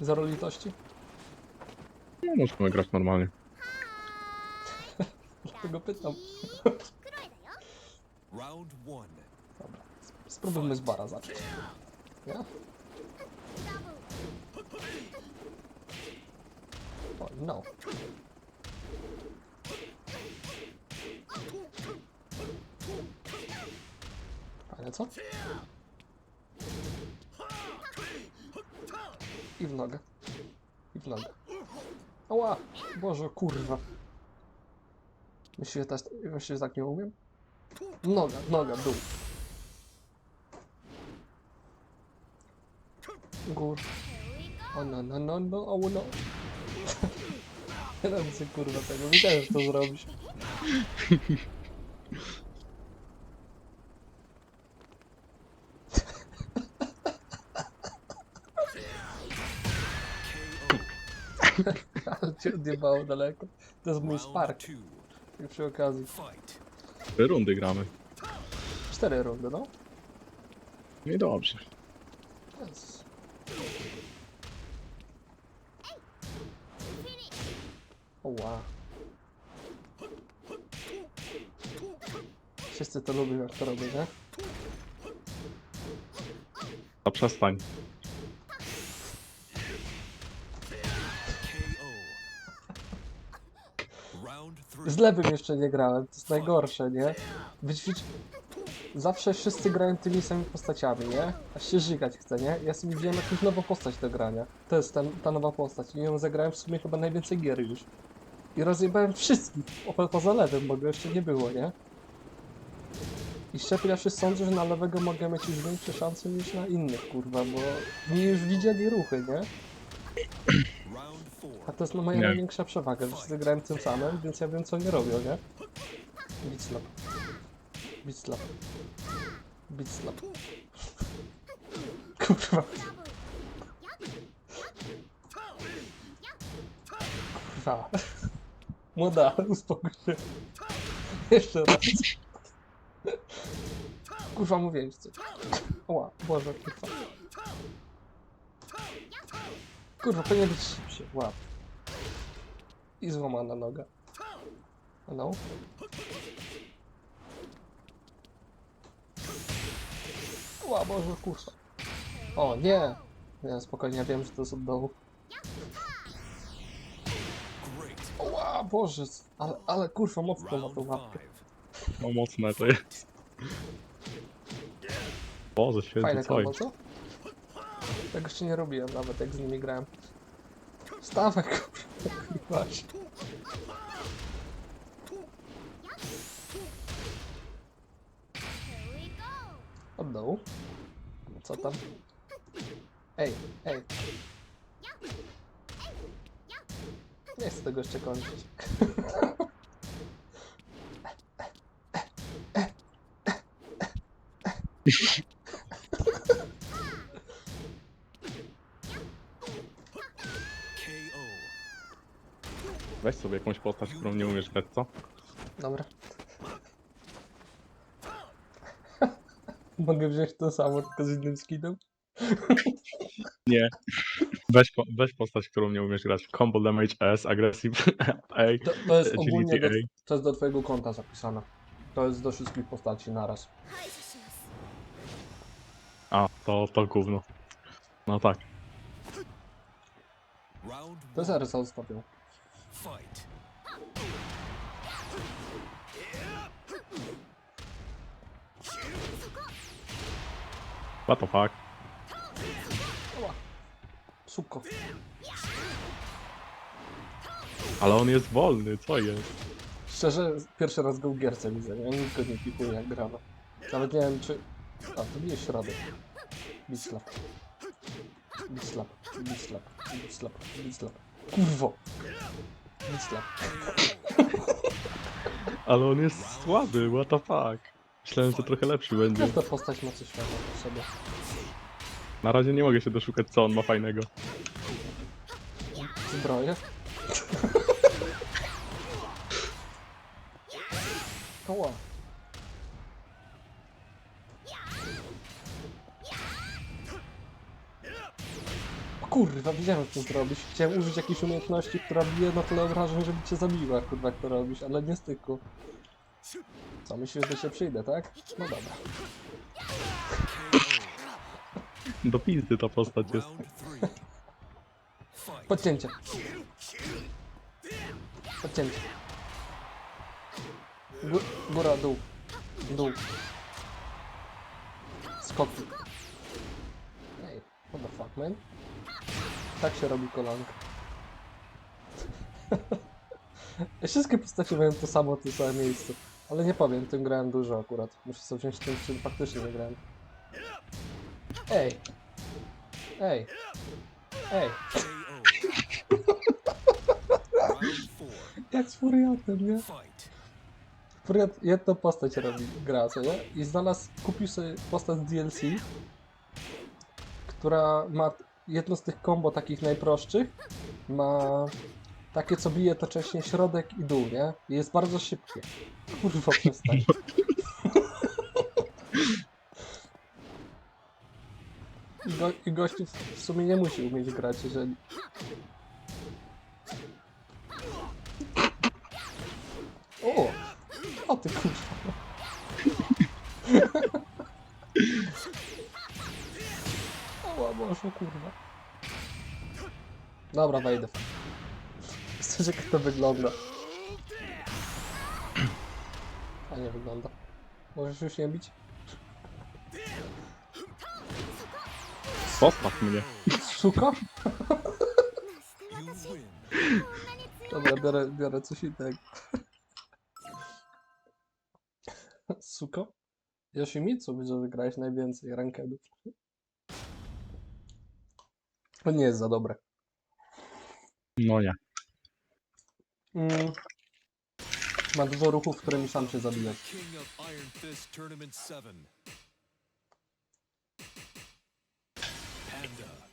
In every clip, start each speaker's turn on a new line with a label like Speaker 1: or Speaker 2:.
Speaker 1: Zero litości?
Speaker 2: No, możemy grać normalnie.
Speaker 1: Dlatego pytam.
Speaker 3: Round one.
Speaker 1: Dobra, sp- spróbujmy z bara zacząć. Nie? O, no. Ale co? I w nogę. I w nogę. Ała! Boże, kurwa. Myślisz, że, też, myślisz, że tak nie umiem? Noga, noga, dół. Gór. O no, no, no, no, o no. Ręce kurwa tego, wiedziałem, że to zrobisz. Ale cię odjebało daleko. To jest mój spark. I przy okazji.
Speaker 2: Cztery rundy gramy.
Speaker 1: Cztery rundy, no.
Speaker 2: No i dobrze.
Speaker 1: Yes. O wow. Wszyscy to lubią jak to robię, nie?
Speaker 2: A przestań.
Speaker 1: Z lewym jeszcze nie grałem, to jest najgorsze, nie? Być, być... Zawsze wszyscy grają tymi samymi postaciami, nie? Aż się żygać chce, nie? Ja sobie wziąłem jakąś nową postać do grania. To jest ten, ta nowa postać i ją zagrałem w sumie chyba najwięcej gier już. I rozjebałem wszystkich, po, poza lewym, bo go jeszcze nie było, nie? I szczerze ja sądzę, że na lewego mogę mieć już większe szanse niż na innych, kurwa, bo mi już widzieli ruchy, nie? A to jest no moja
Speaker 2: Nie.
Speaker 1: największa przewaga, że grają tym samym, więc ja wiem co oni robią, nie? Beat slap. Beat slap. Beat slap. Kurwa. Kurwa. Młoda, uspokój się. Jeszcze raz. Kurwa, mówię ci coś. Ła, Boże, kurwa. Kurwa, powinien być szybszy. Łap. I złamana noga. No. Ła, Boże, kurwa. O, nie! Nie, spokojnie, ja wiem, że to jest od dołu. Ła, Boże, ale, ale kurwa, mocno ma tą łapkę.
Speaker 2: No mocne to jest. Boże, święty,
Speaker 1: Fajne
Speaker 2: co
Speaker 1: kombo, co? Tego jeszcze nie robiłem nawet, jak z nimi grałem. Stawaj, kurwa, kurwa. Od dołu. Co tam? Ej, ej. Nie chcę tego jeszcze kończyć.
Speaker 2: Weź sobie jakąś postać, którą nie umiesz grać, co?
Speaker 1: Dobra. Mogę wziąć to samo, tylko z innym skinem?
Speaker 2: Nie. Weź, po, weź postać, którą nie umiesz grać. Combo damage S, aggressive A,
Speaker 1: To, to jest ogólnie
Speaker 2: agility
Speaker 1: do,
Speaker 2: A.
Speaker 1: to jest do twojego konta zapisane. To jest do wszystkich postaci naraz.
Speaker 2: A, to, to gówno. No tak.
Speaker 1: To zaraz zostawią.
Speaker 3: Fight.
Speaker 2: What the fuck?
Speaker 1: Suko.
Speaker 2: Ale on jest wolny, co jest?
Speaker 1: Szczerze, pierwszy raz go w gierce widzę? Nikt go nie pikuje jak gramy. Nawet nie wiem czy... A, to bije środek. Bitslap. Bitslap. Bitslap. Bitslap. Bitslap. Kurwo! Bitslap.
Speaker 2: Ale on jest słaby, what the fuck? Myślałem, że trochę lepszy będzie.
Speaker 1: Każda postać ma coś fajnego w sobie.
Speaker 2: Na razie nie mogę się doszukać, co on ma fajnego.
Speaker 1: Zbroję. Kurwa, wiedziałem, to zrobić. Chciałem użyć jakiejś umiejętności, która bije na tyle obrażeń, żeby cię zabiła, kurwa, jak to robisz, ale nie styku. Co, myślisz, że się przyjdę, tak? No dobra.
Speaker 2: Do pizdy ta postać jest.
Speaker 1: Podcięcie. Podcięcie. Gó góra, dół. Dół. Skoki. Ej, what the fuck, man? Tak się robi kolanka. Wszystkie postacie mają to samo, to same miejsce. Ale nie powiem, tym grałem dużo akurat. Muszę sobie wziąć tym, czym faktycznie nie grałem. Ej! Ej! Ej! Jak z Furiatem, nie? Furiat jedną postać robi, gra, co nie? I znalazł, kupił sobie postać DLC, która ma jedno z tych kombo takich najprostszych, ma takie, co bije to wcześniej środek i dół, nie? I jest bardzo szybkie. Kurwa, przestań. Go, I gościu w sumie nie musi umieć grać, jeżeli... O! O ty kurwa. O Boże, kurwa. Dobra, wejdę. Chcesz jak to wygląda. A nie wygląda. Możesz już nie bić?
Speaker 2: Postaw mnie.
Speaker 3: Win.
Speaker 1: Dobra, biorę, biorę coś innego. Suko? Yoshimitsu, widzę, że grałeś najwięcej rankedów. To nie jest za dobre.
Speaker 2: No nie.
Speaker 1: Mm. Ma dużo ruchów, którymi sam się zabija.
Speaker 3: King of Iron Fist Tournament 7. Panda.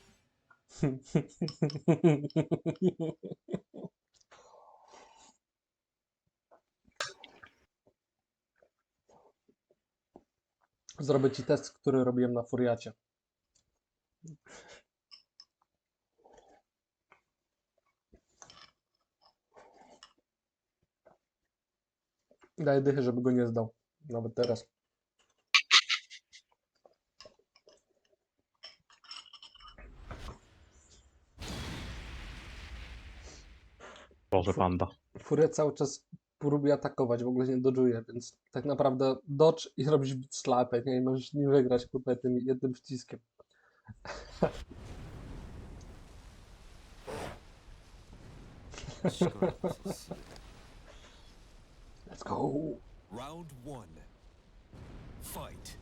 Speaker 1: Zrobię ci test, który robiłem na Furiacie. Daję dychy, żeby go nie zdał. Nawet teraz.
Speaker 2: Boże panda.
Speaker 1: Furia cały czas próbuje atakować, w ogóle nie dodżuje, więc tak naprawdę dodge i robisz slapę, nie? I możesz nie wygrać kurde tym jednym przyciskiem. Let's go!
Speaker 3: Round one. Fight.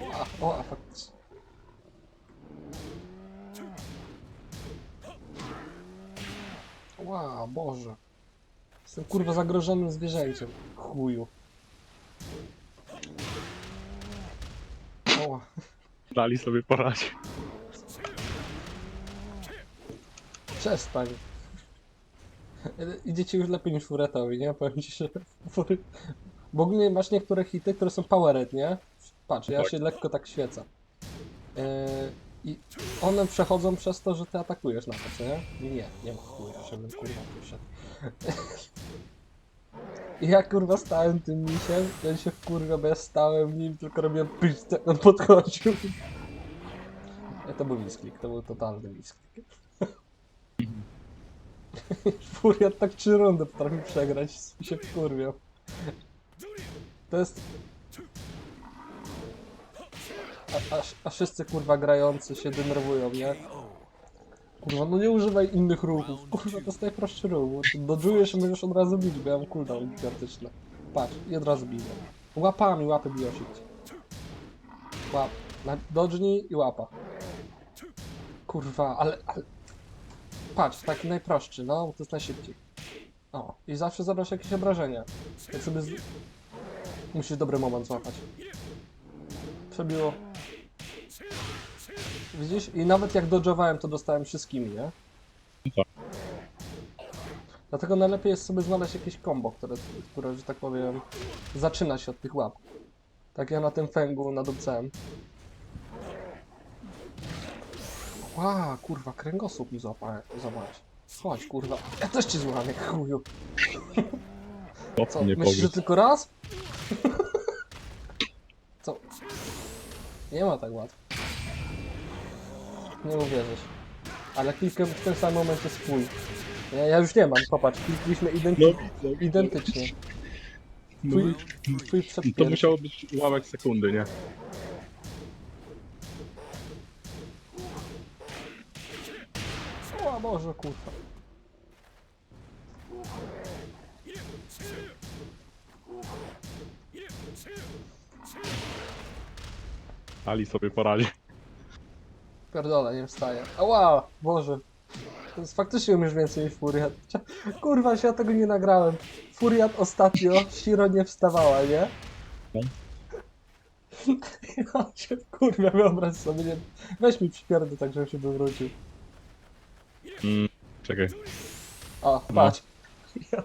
Speaker 1: O, o, a faktycznie. Ła, Boże. Jestem kurwa zagrożonym zwierzęciem. Chuju. Oła.
Speaker 2: Dali sobie poradzić.
Speaker 1: Przestań. Idziecie już lepiej niż Furetowi, nie? Powiem ci, że Fury... W ogóle masz niektóre hity, które są powered, nie? Patrz, ja
Speaker 2: Tak.
Speaker 1: się lekko tak świecę. Yy, I one przechodzą przez to, że ty atakujesz na to, nie? Nie, nie ma chuja, żebym kurwa przyszedł. I ja kurwa stałem tym misiem, ja się wkurwa, bo ja stałem nim, tylko robiłem pysz, tak on podchodził. Ja, to był misklik, to był totalny misklik. Furiat tak trzy rundy potrafi przegrać, się wkurwiał. To jest... A, a, a wszyscy kurwa grający się denerwują, nie? Kurwa, no nie używaj innych ruchów. Kurwa, to jest najprostszy ruch. Dodżujesz i możesz od razu bić, bo ja mam cooldown gigantyczny. Patrz, i od razu biję. Łapami, łapy szybciej. Łap. Dodżnij i łapa. Kurwa, ale, ale... Patrz, taki najprostszy, no, bo to jest najszybciej. O, i zawsze zabrasz jakieś obrażenia. Jak sobie z... Musisz dobry moment złapać. Przebiło. Widzisz? I nawet jak dodżowałem, to dostałem wszystkimi, nie?
Speaker 2: Tak.
Speaker 1: Dlatego najlepiej jest sobie znaleźć jakieś combo, które, które że tak powiem, zaczyna się od tych łap. Tak ja na tym fęgu nadupcałem. Ła, kurwa, kręgosłup mi złapałem. Zobacz. Chodź, kurwa. Ja też ci złamię, chuju.
Speaker 2: O
Speaker 1: Co,
Speaker 2: nie
Speaker 1: myślisz, że tylko raz? Co? Nie ma tak łatwo. Nie uwierzysz. Ale klikłem w tym samym momencie swój. Ja, ja już nie mam, popatrz, klikliśmy
Speaker 2: No,
Speaker 1: identy
Speaker 2: no,
Speaker 1: identycznie.
Speaker 2: no,
Speaker 1: Twój,
Speaker 3: three.
Speaker 1: twój
Speaker 2: to musiało być ułamek sekundy, nie?
Speaker 1: Boże, kurwa.
Speaker 2: Ali sobie poradzi.
Speaker 1: Pierdolę, nie wstaję. Ała, Boże. To jest faktycznie umiesz więcej niż Furiat. Kurwa, się ja tego nie nagrałem. Furiat ostatnio, Shiro nie wstawała, nie?
Speaker 2: No.
Speaker 1: Ja się, kurwa, wyobraź sobie, nie... Weź mi przypierdę tak, żebym się wywrócił.
Speaker 2: Mm, czekaj.
Speaker 1: O, patrz. Ja...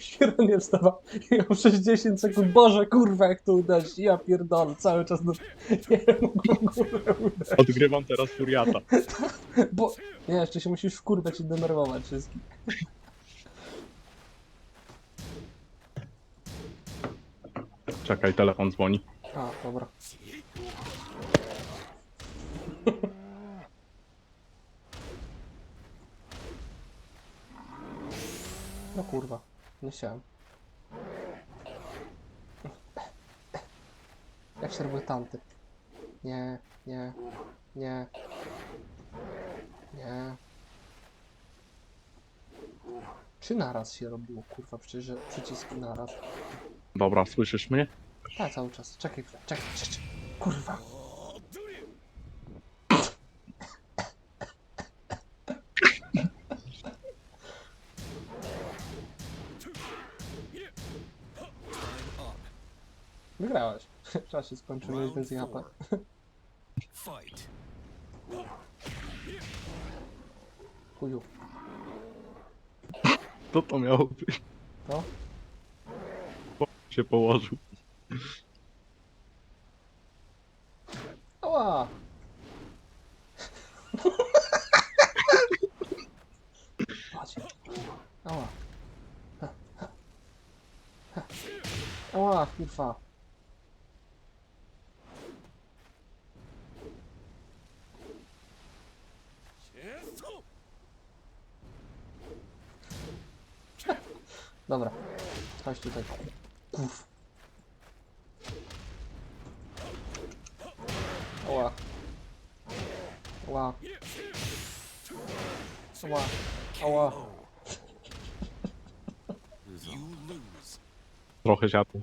Speaker 1: Shiro nie wstawała. Ja przez 10 sekund, Boże, kurwa, jak to udać. Ja pierdolę, cały czas do... Nie udać.
Speaker 2: Odgrywam teraz Furiata.
Speaker 1: Bo... Nie, jeszcze się musisz wkurwać i denerwować wszystkich.
Speaker 2: Czekaj, telefon dzwoni.
Speaker 1: A, dobra. Kurwa, nie chciałem. Jak się robiły tamty? Nie, nie, nie. Nie. Czy naraz się robiło, kurwa, przecież że przyciski naraz.
Speaker 2: Dobra, słyszysz mnie?
Speaker 1: Tak, cały czas. Czekaj czekaj, czekaj. Kurwa. Wygrałeś. Czas się skończył, mieć więcej HP.
Speaker 3: Fight.
Speaker 1: Chuju.
Speaker 2: Co to miało być?
Speaker 1: To?
Speaker 2: Się położył.
Speaker 1: Ała! Chodź. Ała. Ha, ha. Ha. Ała, kurwa. Dobra. Chodź tutaj. Uf. Ała. Ała.
Speaker 3: You lose.
Speaker 2: Trochę siadł.